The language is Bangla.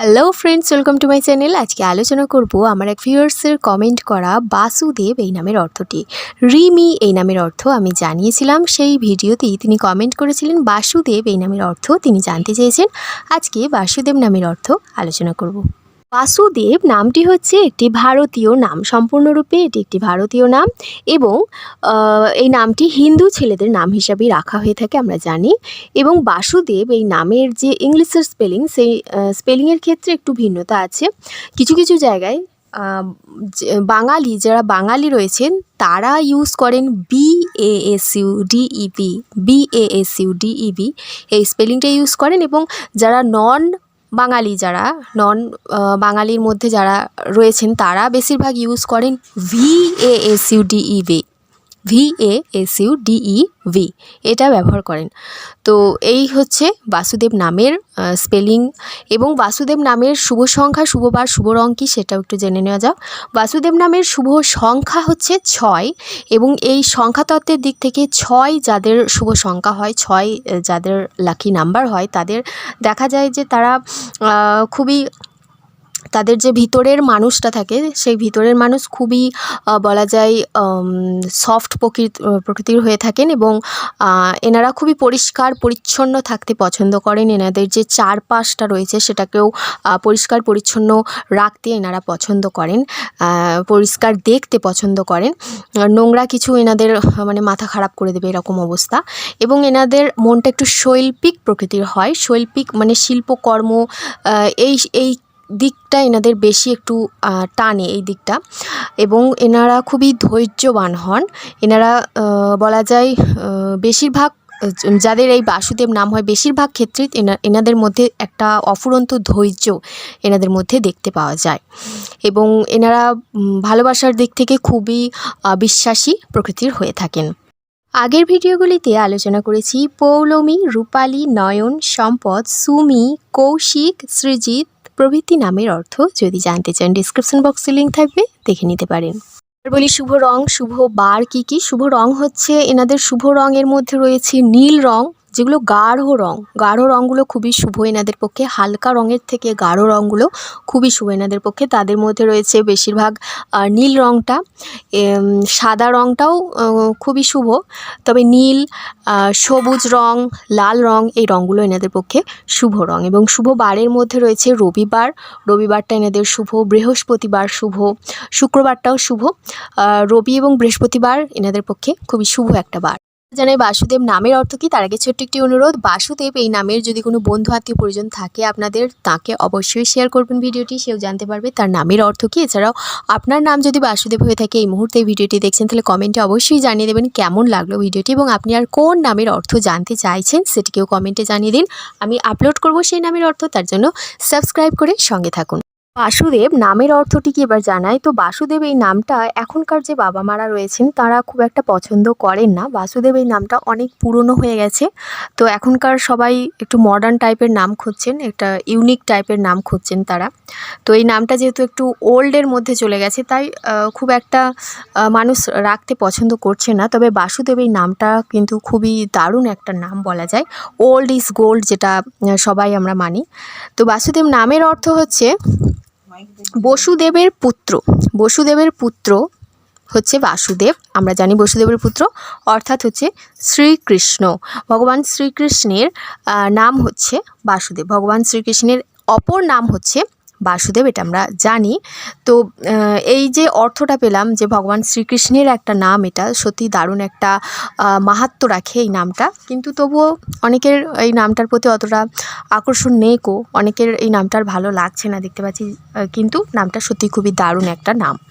Hello friends welcome to my channel আজকে আলোচনা করব আমার এক ভিউয়ার্সের কমেন্ট করা বাসুদেব এই নামের অর্থটি। রিমি এই নামের অর্থ আমি জানিয়েছিলাম, সেই ভিডিওতেই তিনি কমেন্ট করেছিলেন, বাসুদেব এই নামের অর্থ? তিনি জানতে চেয়েছেন। আজকে বাসুদেব নামের অর্থ আলোচনা করব। বাসুদেব নামটি হচ্ছে একটি ভারতীয় নাম, সম্পূর্ণরূপে এটি একটি ভারতীয় নাম এবং এই নামটি হিন্দু ছেলেদের নাম হিসাবেই রাখা হয়ে থাকে আমরা জানি এবং বাসুদেব এই নামের যে ইংলিশের স্পেলিং সেই স্পেলিংয়ের ক্ষেত্রে একটু ভিন্নতা আছে। কিছু কিছু জায়গায় বাঙালি যারা বাঙালি রয়েছেন তারা ইউজ করেন B A S U D E V B A S U D E V এই স্পেলিংটা ইউজ করেন এবং যারা নন বাঙালি যারা, নন বাঙালির মধ্যে যারা রয়েছেন, তারা বেশিরভাগ ইউজ করেন V A S U D E V A S U D E V এটা ব্যবহার করেন। তো এই হচ্ছে বাসুদেব নামের স্পেলিং এবং বাসুদেব নামের শুভ সংখ্যা শুভবার শুভ রং কী সেটাও একটু জেনে নেওয়া যাক। বাসুদেব নামের শুভ সংখ্যা হচ্ছে ছয় এবং এই সংখ্যা তত্ত্বের দিক থেকে ছয় যাদের শুভ সংখ্যা হয়, ছয় যাদের লাকি নাম্বার হয়, তাদের দেখা যায় যে তারা খুবই তাদের যে ভিতরের মানুষটা থাকে, সেই ভিতরের মানুষ খুবই বলা যায় সফট প্রকৃতির হয়ে থাকেন এবং এনারা খুবই পরিষ্কার, পরিচ্ছন্ন থাকতে পছন্দ করেন। এনাদের যে চারপাশটা রয়েছে সেটাকেও পরিষ্কার, পরিচ্ছন্ন রাখতে এনারা পছন্দ করেন পরিষ্কার দেখতে পছন্দ করেন। নোংরা কিছু এনাদের মানে মাথা খারাপ করে দেবে এরকম অবস্থা। এবং এনাদের মনটা একটু শৈল্পিক প্রকৃতির হয়। শৈল্পিক মানে শিল্পকর্ম এই এই দিকটা এনাদের বেশি একটু টানে এই দিকটা। এবং এনারা খুবই ধৈর্যবান হন। এনারা বলা যায় বেশিরভাগ, যাদের এই বাসুদেব নাম হয়, বেশিরভাগ ক্ষেত্রেই এনা, এনাদের মধ্যে একটা অফুরন্ত ধৈর্য এনাদের মধ্যে দেখতে পাওয়া যায়। এবং এনারা ভালোবাসার দিক থেকে খুবই বিশ্বাসী প্রকৃতির হয়ে থাকেন। আগের ভিডিওগুলিতে আলোচনা করেছি পৌলমী, রূপালী, নয়ন, সম্পদ, সুমি, কৌশিক সৃজিত প্রভৃতি নামের অর্থ যদি জানতে চান ডিসক্রিপশন বক্সে লিঙ্ক থাকবে, দেখে নিতে পারেন। এবার বলি শুভ রং, শুভ বার কি কি? শুভ রং হচ্ছে এনাদের শুভ রঙের মধ্যে রয়েছে নীল রং। যেগুলো গাঢ় রং, গাঢ় রঙগুলো খুবই শুভ এনাদের পক্ষে, হালকা রঙের থেকে গাঢ় রঙগুলো খুবই শুভ এনাদের পক্ষে। তাদের মধ্যে রয়েছে বেশিরভাগ নীল রঙটা সাদা রঙটাও খুবই শুভ। তবে নীল সবুজ রং, লাল রং এই রঙগুলো এনাদের পক্ষে শুভ রং এবং শুভ বারের মধ্যে রয়েছে রবিবার। রবিবারটা এনাদের শুভ, বৃহস্পতিবার শুভ, শুক্রবারটাও শুভ। রবি এবং বৃহস্পতিবার এনাদের পক্ষে খুবই শুভ একটা বার। জানাই বাসুদেব নামের অর্থ কি? তার আগে ছোট্ট একটি অনুরোধ, বাসুদেব এই নামের যদি কোনো বন্ধু, আত্মীয়, পরিজন থাকে আপনাদের, তাকে অবশ্যই শেয়ার করবেন ভিডিওটি। সেও জানতে পারবে তার নামের অর্থ কি। এছাড়াও আপনার নাম যদি বাসুদেব হয়ে থাকে এই মুহূর্তে ভিডিওটি দেখছেন, তাহলে কমেন্টে অবশ্যই জানিয়ে দেবেন কেমন লাগল ভিডিওটি এবং আপনি আর কোন নামের অর্থ জানতে চাইছেন সেটিকেও কমেন্টে জানিয়ে দিন। আমি আপলোড করব সেই নামের অর্থ, তার জন্য সাবস্ক্রাইব করে সঙ্গে থাকুন। বাসুদেব নামের অর্থটি কি এবার জানাই? তো বাসুদেব এই নামটা এখনকার যে বাবা মারা রয়েছেন, তারা খুব একটা পছন্দ করেন না। বাসুদেব এই নামটা অনেক পুরনো হয়ে গেছে। তো এখনকার সবাই একটু মডার্ন টাইপের নাম খুঁজছেন, একটা ইউনিক টাইপের নাম খুঁজছেন তারা। তো এই নামটা যেহেতু একটু ওল্ডের মধ্যে চলে গেছে, তাই খুব একটা মানুষ রাখতে পছন্দ করছে না। তবে বাসুদেব এই নামটা কিন্তু খুবই দারুণ একটা নাম বলা যায়। ওল্ড ইজ গোল্ড যেটা সবাই আমরা মানি। তো বাসুদেব নামের অর্থ হচ্ছে বসুদেবের পুত্র। বসুদেবের পুত্র হচ্ছে বাসুদেব। আমরা জানি বসুদেবের পুত্র, অর্থাৎ হচ্ছে শ্রীকৃষ্ণ। ভগবান শ্রীকৃষ্ণের নাম হচ্ছে বাসুদেব। ভগবান শ্রীকৃষ্ণের অপর নাম হচ্ছে বাসুদেব, এটা আমরা জানি। তো এই যে অর্থটা পেলাম যে ভগবান শ্রীকৃষ্ণের একটা নাম, এটা সত্যি দারুণ একটা মাহাত্ম রাখে এই নামটা। কিন্তু তবুও অনেকের এই নামটার প্রতি অতটা আকর্ষণ নেই কো। অনেকের এই নামটার ভালো লাগছে না, দেখতে পাচ্ছি কিন্তু নামটা সত্যি খুবই দারুণ একটা নাম।